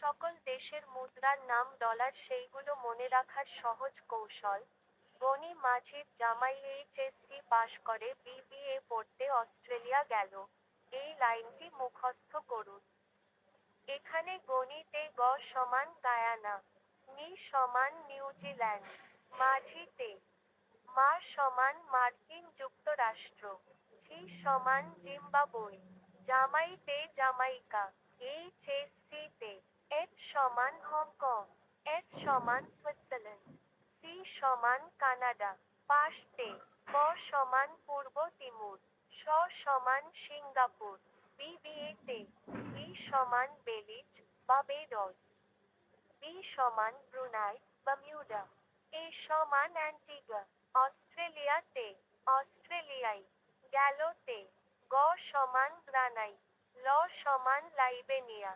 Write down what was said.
সকল দেশের মুদ্রার নাম ডলার সেইগুলো মনে রাখার সহজ কৌশল। গনি মাঝির জামাই এইচএসসি পাশ করে বিবিএ পড়তে অস্ট্রেলিয়া গেল। এই লাইনটি মুখস্থ করুন। এখানে গণিতে গ সমান গায়ানা, নি সমান নিউজিল্যান্ড, মাঝিতে মা সমান মার্কিন যুক্তরাষ্ট্র, ঝি সমান জিম্বাবুয়ে, জামাইতে জামাইকা, এইচ এস সিতে এচ সমান হংকং এস সমান সুইজারল্যান্ড সি সমান কানাডা পাশতে প সমান পূর্ব তিমুর স সমান সিঙ্গাপুর বিবিএতে বি সমান বেলিজ বা বেডস বি সমান ব্রুনাই বামিউডা এ সমান অ্যান্টিগা অস্ট্রেলিয়াতে অস্ট্রেলিয়ায় গেলোতে গ সমান গ্রানাই, ল সমান লাইবেনিয়া